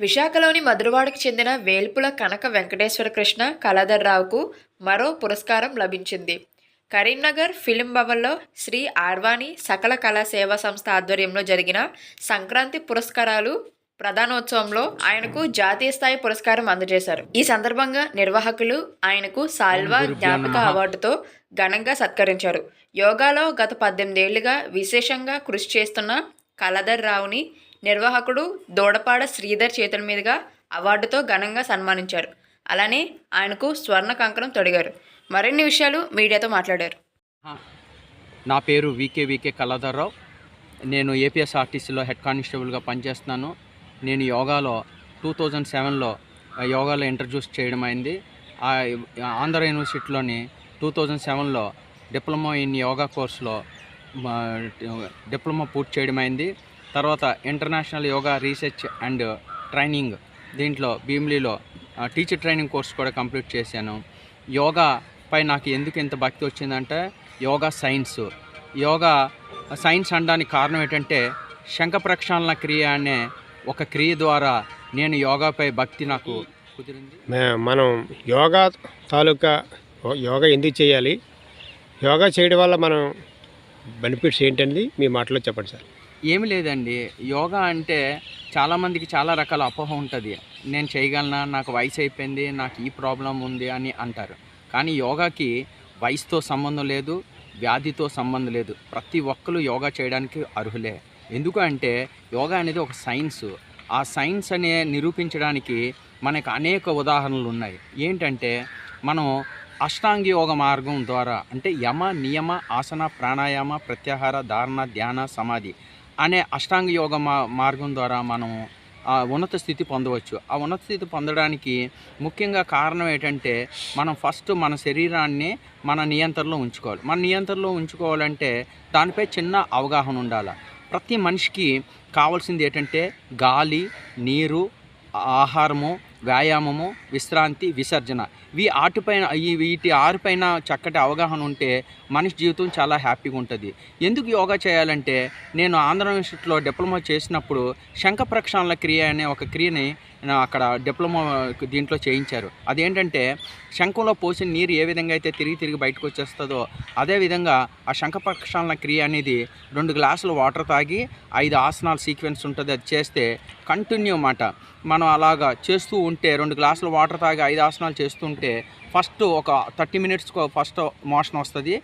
విశాఖలోని మధురవాడకు చెందిన వేల్పుల కనక వెంకటేశ్వర కృష్ణ కళాధర్రావుకు మరో పురస్కారం లభించింది. కరీంనగర్ ఫిలిం భవన్లో శ్రీ ఆర్వాణి సకల కళా సేవా సంస్థ ఆధ్వర్యంలో జరిగిన సంక్రాంతి పురస్కారాలు ప్రధానోత్సవంలో ఆయనకు జాతీయ స్థాయి పురస్కారం అందజేశారు. ఈ సందర్భంగా నిర్వాహకులు ఆయనకు సాల్వా జ్ఞాపక అవార్డుతో ఘనంగా సత్కరించారు. యోగాలో గత పద్దెనిమిదేళ్ళుగా విశేషంగా కృషి చేస్తున్న కళాధర్ రావుని నిర్వాహకుడు దూడపాడ శ్రీధర్ చేతుల మీదుగా అవార్డుతో ఘనంగా సన్మానించారు. అలానే ఆయనకు స్వర్ణ కంకణం తొడిగారు. మరిన్ని విషయాలు మీడియాతో మాట్లాడారు. నా పేరు వికే వికే కళాధర్రావు. నేను ఏపీఎస్ఆర్టీసీలో హెడ్ కానిస్టేబుల్గా పనిచేస్తున్నాను. నేను యోగాలో టూ థౌజండ్ సెవెన్లో యోగాలో ఇంట్రడ్యూస్ చేయడం అయింది. ఆ ఆంధ్ర యూనివర్సిటీలోని టూ థౌజండ్ సెవెన్లో డిప్లొమా ఇన్ యోగా కోర్సులో డిప్లొమా పూర్తి చేయడం అయింది. తర్వాత international yoga research and training దీంట్లో భీమ్లీలో టీచర్ ట్రైనింగ్ కోర్స్ కూడా కంప్లీట్ చేశాను. యోగా పై నాకు ఎందుకు ఇంత భక్తి వచ్చిందంటే యోగా సైన్స్. యోగా సైన్స్ అనడానికి కారణం ఏంటంటే శంఖ ప్రక్షాళన క్రియ అనే ఒక క్రియ ద్వారా నేను యోగాపై భక్తి నాకు కుదిరింది. మనం యోగా తాలూకా యోగా ఎందుకు చేయాలి? యోగా చేయడం వల్ల మనం బెనిఫిట్స్ ఏంటండి మీ మాటలో చెప్పండి సార్. ఏమి లేదండి. యోగా అంటే చాలామందికి చాలా రకాల అపోహ ఉంటుంది. నేను చేయగలనా? నాకు వయసు అయిపోయింది. నాకు ఈ ప్రాబ్లం ఉంది అని అంటారు. కానీ యోగాకి వయసుతో సంబంధం లేదు వ్యాధితో సంబంధం లేదు. ప్రతి ఒక్కరు యోగా చేయడానికి అర్హులే. ఎందుకు అంటే యోగా అనేది ఒక సైన్స్. ఆ సైన్స్ అనే నిరూపించడానికి మనకు అనేక ఉదాహరణలు ఉన్నాయి. ఏంటంటే మనం అష్టాంగ యోగ మార్గం ద్వారా అంటే యమ నియమ ఆసన ప్రాణాయామ ప్రత్యాహార ధారణ ధ్యాన సమాధి అనే అష్టాంగ యోగ మా మార్గం ద్వారా మనం ఆ ఉన్నత స్థితి పొందవచ్చు. ఆ ఉన్నత స్థితి పొందడానికి ముఖ్యంగా కారణం ఏంటంటే మనం ఫస్ట్ మన శరీరాన్ని మన నియంత్రణలో ఉంచుకోవాలి. మన నియంత్రణలో ఉంచుకోవాలంటే దానిపై చిన్న అవగాహన ఉండాలి. ప్రతి మనిషికి కావాల్సింది ఏంటంటే గాలి నీరు ఆహారము వ్యాయామము విశ్రాంతి విసర్జన. వీ ఆటిపైన వీటి ఆరుపైన చక్కటి అవగాహన ఉంటే మనిషి జీవితం చాలా హ్యాపీగా ఉంటుంది. ఎందుకు యోగా చేయాలంటే నేను ఆంధ్ర యూనివర్సిటీలో డిప్లొమా చేసినప్పుడు శంఖ ప్రక్షాళన క్రియ అనే ఒక క్రియని అక్కడ డిప్లొమా దీంట్లో చేయించారు. అదేంటంటే శంఖంలో పోసిన నీరు ఏ విధంగా అయితే తిరిగి తిరిగి బయటకు వచ్చేస్తుందో అదేవిధంగా ఆ శంఖ ప్రక్షాళన క్రియ అనేది రెండు గ్లాసులు వాటర్ తాగి ఐదు ఆసనాల సీక్వెన్స్ ఉంటుంది అది చేస్తే కంటిన్యూ మాట మనం అలాగా చేస్తూ ఉంటే రెండు గ్లాసులు వాటర్ తాగి ఐదు ఆసనాలు చేస్తుంటే ఫస్ట్ ఒక థర్టీ మినిట్స్కి ఫస్ట్ మోషన్ వస్తుంది.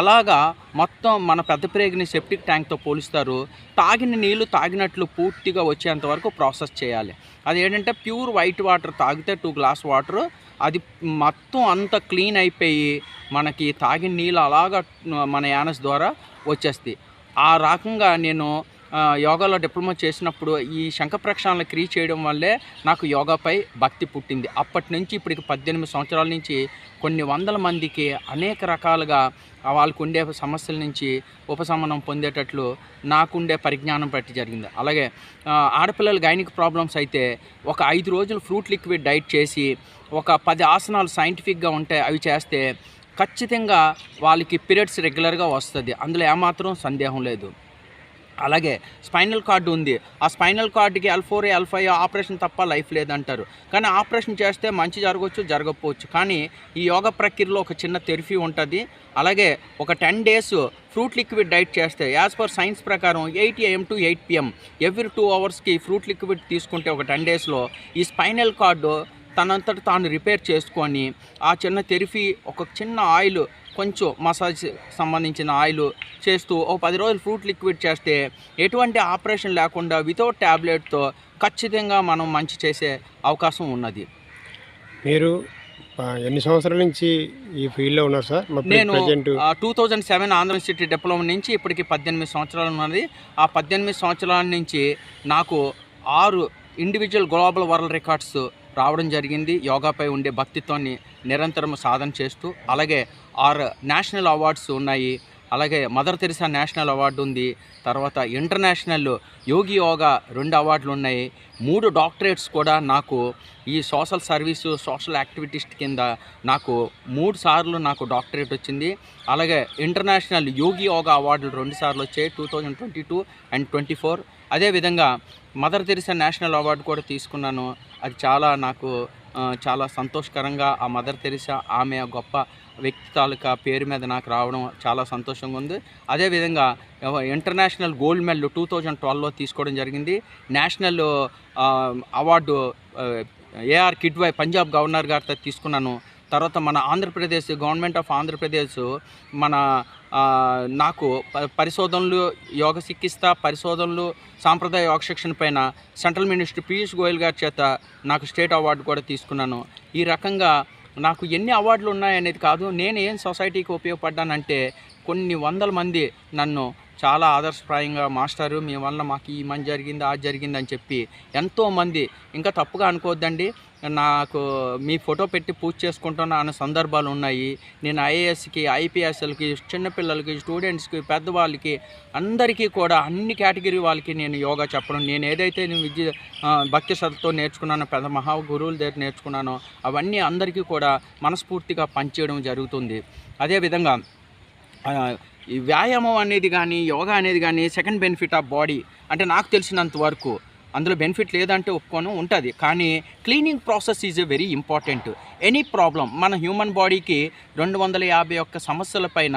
అలాగా మొత్తం మన పెద్ద ప్రేగిని సెప్టిక్ ట్యాంక్తో పోలుస్తారు. తాగిన నీళ్ళు తాగినట్లు పూర్తిగా వచ్చేంత వరకు ప్రాసెస్ చేయాలి. అది ఏంటంటే ప్యూర్ వైట్ వాటర్ తాగితే టూ గ్లాస్ వాటర్. అది మొత్తం అంత క్లీన్ అయిపోయి మనకి తాగిన నీళ్ళు అలాగా మన యానస్ ద్వారా వచ్చేస్తాయి ఆ రకంగా నేను యోగాలో డిప్లొమా చేసినప్పుడు ఈ శంఖ ప్రక్షాళన క్రియ చేయడం వల్లే నాకు యోగాపై భక్తి పుట్టింది. అప్పటి నుంచి ఇప్పటికి పద్దెనిమిది సంవత్సరాల నుంచి కొన్ని వందల మందికి అనేక రకాలుగా వాళ్ళకు ఉండే సమస్యల నుంచి ఉపశమనం పొందేటట్లు నాకుండే పరిజ్ఞానం బట్టి జరిగింది. అలాగే ఆడపిల్లల గైనిక్ ప్రాబ్లమ్స్ అయితే ఒక ఐదు రోజులు ఫ్రూట్ లిక్విడ్ డైట్ చేసి ఒక పది ఆసనాలు సైంటిఫిక్గా ఉంటాయి అవి చేస్తే ఖచ్చితంగా వాళ్ళకి పీరియడ్స్ రెగ్యులర్గా వస్తుంది. అందులో ఏమాత్రం సందేహం లేదు. అలాగే స్పైనల్ కార్డు ఉంది. ఆ స్పైనల్ కార్డుకి L four L five operation తప్ప లైఫ్ లేదంటారు. కానీ ఆపరేషన్ చేస్తే మంచి జరగవచ్చు జరగకపోవచ్చు. కానీ ఈ యోగ ప్రక్రియలో ఒక చిన్న తెరిఫీ ఉంటుంది. అలాగే ఒక ten days fruit liquid diet చేస్తే యాజ్ పర్ సైన్స్ ప్రకారం eight AM to eight PM every two అవర్స్కి ఫ్రూట్ లిక్విడ్ తీసుకుంటే ఒక టెన్ డేస్లో ఈ స్పైనల్ కార్డు తనంతట తాను రిపేర్ చేసుకొని ఆ చిన్న తెరిఫీ ఒక చిన్న ఆయిల్ కొంచెం మసాజ్ సంబంధించిన ఆయిల్ చేస్తూ ఓ పది రోజులు ఫ్రూట్ లిక్విడ్ చేస్తే ఎటువంటి ఆపరేషన్ లేకుండా వితౌట్ ట్యాబ్లెట్తో ఖచ్చితంగా మనం మంచి చేసే అవకాశం ఉన్నది. మీరు ఎన్ని సంవత్సరాల నుంచి ఈ ఫీల్డ్లో ఉన్నారు సార్? నేను two thousand seven Andhra university diploma నుంచి ఇప్పటికి పద్దెనిమిది సంవత్సరాలు ఉన్నది. ఆ పద్దెనిమిది సంవత్సరాల నుంచి నాకు ఆరు ఇండివిజువల్ గ్లోబల్ వరల్డ్ రికార్డ్స్ రావడం జరిగింది. యోగాపై ఉండే భక్తిత్వాన్ని నిరంతరం సాధన చేస్తూ అలాగే ఆరు నేషనల్ అవార్డ్స్ ఉన్నాయి. అలాగే మదర్ తెరిసా నేషనల్ అవార్డు ఉంది. తర్వాత ఇంటర్నేషనల్ యోగి యోగా రెండు అవార్డులు ఉన్నాయి. మూడు డాక్టరేట్స్ కూడా నాకు ఈ సోషల్ సర్వీసు సోషల్ యాక్టివిటీస్ట్ కింద నాకు మూడు సార్లు నాకు డాక్టరేట్ వచ్చింది. అలాగే ఇంటర్నేషనల్ యోగి యోగా అవార్డులు రెండు సార్లు వచ్చాయి. Two thousand twenty two and twenty four. అదేవిధంగా మదర్ తెరిసా నేషనల్ అవార్డు కూడా తీసుకున్నాను. అది చాలా నాకు చాలా సంతోషకరంగా ఆ మదర్ తెరిసా ఆమె గొప్ప వ్యక్తి తాలూకా పేరు మీద నాకు రావడం చాలా సంతోషంగా ఉంది. అదేవిధంగా international gold medal two thousand ట్వెల్వ్లో తీసుకోవడం జరిగింది. National award A R Kidwai Punjab governor గారితో తీసుకున్నాను. తర్వాత మన ఆంధ్రప్రదేశ్ గవర్నమెంట్ ఆఫ్ ఆంధ్రప్రదేశ్ మన నాకు పరిశోధనలు యోగ చికిత్స పరిశోధనలు సాంప్రదాయ యోగ శిక్షణ పైన సెంట్రల్ మినిస్టర్ పీయూష్ గోయల్ గారి చేత నాకు స్టేట్ అవార్డు కూడా తీసుకున్నాను. ఈ రకంగా నాకు ఎన్ని అవార్డులు ఉన్నాయనేది కాదు నేను ఏం సొసైటీకి ఉపయోగపడ్డానంటే కొన్ని వందల మంది నన్ను చాలా ఆదర్శప్రాయంగా మాస్టారు మీ వల్ల మాకు ఈ మంచి జరిగింది అది జరిగింది అని చెప్పి ఎంతోమంది ఇంకా తప్పుగా అనుకోవద్దండి. నాకు మీ ఫోటో పెట్టి పూజ చేసుకుంటున్న అనే సందర్భాలు ఉన్నాయి. నేను ఐఏఎస్కి ఐపీఎస్ఎల్కి చిన్నపిల్లలకి స్టూడెంట్స్కి పెద్దవాళ్ళకి అందరికీ కూడా అన్ని కేటగిరీ వాళ్ళకి నేను యోగా చెప్పడం. నేను ఏదైతే నేను విద్య భక్తి శ్రద్ధతో నేర్చుకున్నానో పెద్ద మహా గురువుల దగ్గర నేర్చుకున్నానో అవన్నీ అందరికీ కూడా మనస్ఫూర్తిగా పనిచేయడం జరుగుతుంది. అదేవిధంగా ఈ వ్యాయామం అనేది కానీ యోగా అనేది కానీ సెకండ్ బెనిఫిట్ ఆఫ్ బాడీ అంటే నాకు తెలిసినంత వరకు అందులో బెనిఫిట్ లేదంటే ఒప్పుకోను ఉంటుంది. కానీ cleaning process is a very important any problem మన హ్యూమన్ బాడీకి రెండు వందల యాభై ఒక్క సమస్యల పైన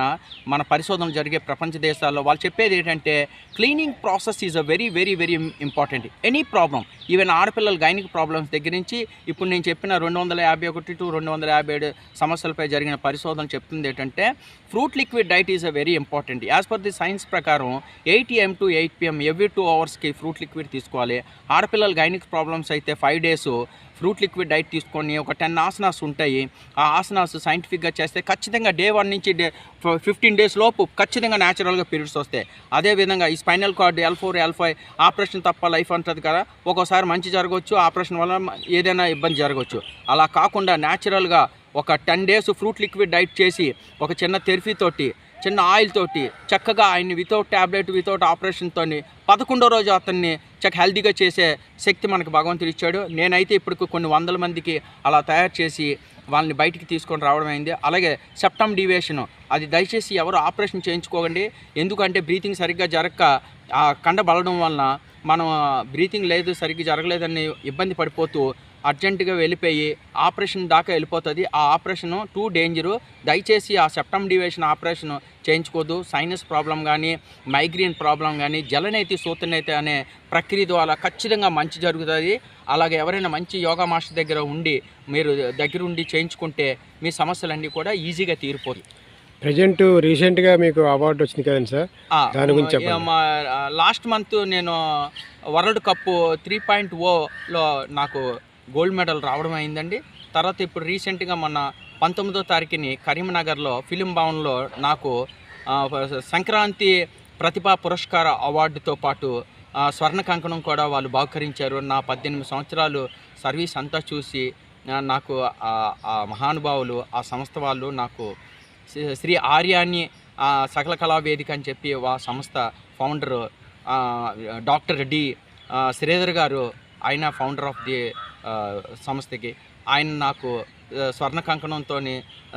మన పరిశోధనలు జరిగే ప్రపంచ దేశాల్లో వాళ్ళు చెప్పేది ఏంటంటే cleaning process is a very very very important any problem even ఆడపిల్లల గైనిక్ ప్రాబ్లమ్స్ దగ్గర నుంచి ఇప్పుడు నేను చెప్పిన రెండు వందల యాభై ఒకటి టు రెండు వందల యాభై ఏడు సమస్యలపై జరిగిన పరిశోధన చెప్తుంది ఏంటంటే fruit liquid diet is a very important as per the science ప్రకారం eight AM to eight PM every two అవర్స్కి ఫ్రూట్ లిక్విడ్ తీసుకోవాలి. ఆడపిల్లల గైనిక్ ప్రాబ్లమ్స్ అయితే five days fruit liquid diet తీసుకొని ఒక టెన్ ఆసనాస్ ఉంటాయి. ఆ ఆసనాస్ సైంటిఫిక్గా చేస్తే ఖచ్చితంగా డే వన్ నుంచి డే ఫిఫ్టీన్ డేస్ లోపు ఖచ్చితంగా న్యాచురల్గా పీరియడ్స్ వస్తాయి. అదేవిధంగా ఈ spinal cord L four L five operation తప్ప లైఫ్ అంటుంది కదా ఒక్కోసారి మంచి జరగవచ్చు ఆపరేషన్ వల్ల ఏదైనా ఇబ్బంది జరగవచ్చు అలా కాకుండా న్యాచురల్గా ఒక ten days fruit liquid diet చేసి ఒక చిన్న తెరిఫీ తోటి చిన్న ఆయిల్ తోటి చక్కగా ఆయన్ని వితౌట్ ట్యాబ్లెట్ వితౌట్ ఆపరేషన్తో పదకొండో రోజు అతన్ని చక్క హెల్తీగా చేసే శక్తి మనకు భగవంతుడు ఇచ్చాడు. నేనైతే ఇప్పుడు కొన్ని వందల మందికి అలా తయారు చేసి వాళ్ళని బయటికి తీసుకొని రావడం అయింది. అలాగే సెప్టమ్ డివేషన్ అది దయచేసి ఎవరు ఆపరేషన్ చేయించుకోకండి. ఎందుకంటే బ్రీతింగ్ సరిగ్గా జరగక ఆ కండ బలడం వలన మనం బ్రీతింగ్ లేదు సరిగ్గా జరగలేదని ఇబ్బంది పడిపోతూ అర్జెంటుగా వెళ్ళిపోయి ఆపరేషన్ దాకా వెళ్ళిపోతుంది. ఆ ఆపరేషన్ టూ డేంజరు. దయచేసి ఆ సెప్టమ్ డివేషన్ ఆపరేషన్ చేయించుకోవద్దు సైనస్ ప్రాబ్లం కానీ మైగ్రేన్ ప్రాబ్లం కానీ జలనైతి సూతనైతే అనే ప్రక్రియ ద్వారా ఖచ్చితంగా మంచి జరుగుతుంది. అలాగే ఎవరైనా మంచి యోగా మాస్టర్ దగ్గర ఉండి మీరు దగ్గర ఉండి చేయించుకుంటే మీ సమస్యలన్నీ కూడా ఈజీగా తీరిపోతాయి ప్రజెంట్ రీసెంట్గా మీకు అవార్డు వచ్చింది కదండి సార్? దాని గురించి లాస్ట్ మంత్ నేను వరల్డ్ కప్ త్రీ పాయింట్ ఓలో నాకు గోల్డ్ మెడల్ రావడం అయిందండి. తర్వాత ఇప్పుడు రీసెంట్గా మన పంతొమ్మిదో తారీఖుని కరీంనగర్లో ఫిలిం భవన్లో నాకు సంక్రాంతి ప్రతిభా పురస్కార అవార్డుతో పాటు స్వర్ణ కంకణం కూడా వాళ్ళు బహుకరించారు. నా పద్దెనిమిది సంవత్సరాలు సర్వీస్ అంతా చూసి నాకు ఆ- మహానుభావులు ఆ సంస్థ వాళ్ళు నాకు శ్రీ- శ్రీ ఆర్యాన్ని సకల కళా వేదిక అని చెప్పి ఆ సంస్థ ఫౌండరు డాక్టర్ డి శ్రీధర్ గారు ఆయన ఫౌండర్ ఆఫ్ ది సంస్థకి. ఆయన నాకు స్వర్ణ కంకణంతో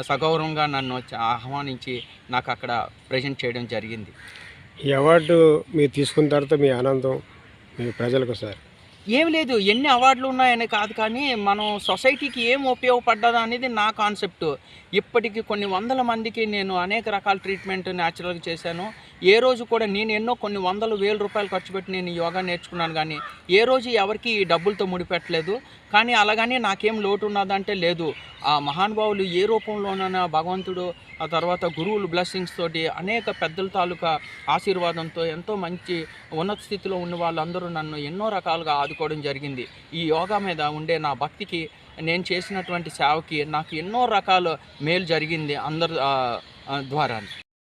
సగౌరవంగా నన్ను ఆహ్వానించి నాకు అక్కడ ప్రజెంట్ చేయడం జరిగింది. ఈ అవార్డు మీరు తీసుకున్న తర్వాత మీ ఆనందం మీ ప్రజలకు సార్? ఏం లేదు ఎన్ని అవార్డులు ఉన్నాయని కాదు కానీ మనం సొసైటీకి ఏం ఉపయోగపడ్డదా అనేది నా కాన్సెప్ట్. ఇప్పటికి కొన్ని వందల మందికి నేను అనేక రకాల ట్రీట్మెంట్ న్యాచురల్గా చేశాను. ఏ రోజు కూడా నేను ఎన్నో కొన్ని వందల వేల రూపాయలు ఖర్చు పెట్టి నేను యోగా నేర్చుకున్నాను కానీ ఏ రోజు ఎవరికి ఈ డబ్బులతో ముడిపెట్టలేదు. కానీ అలాగని నాకేం లోటు ఉన్నదంటే లేదు. ఆ మహానుభావులు ఏ రూపంలోనైనా భగవంతుడు ఆ తర్వాత గురువులు బ్లెస్సింగ్స్ తోటి అనేక పెద్దల తాలూకా ఆశీర్వాదంతో ఎంతో మంచి ఉన్నత స్థితిలో ఉన్న వాళ్ళందరూ నన్ను ఎన్నో రకాలుగా ఆదుకోవడం జరిగింది. ఈ యోగా మీద ఉండే నా భక్తికి నేను చేసినటువంటి సేవకి నాకు ఎన్నో రకాల మేలు జరిగింది అందరు ద్వారా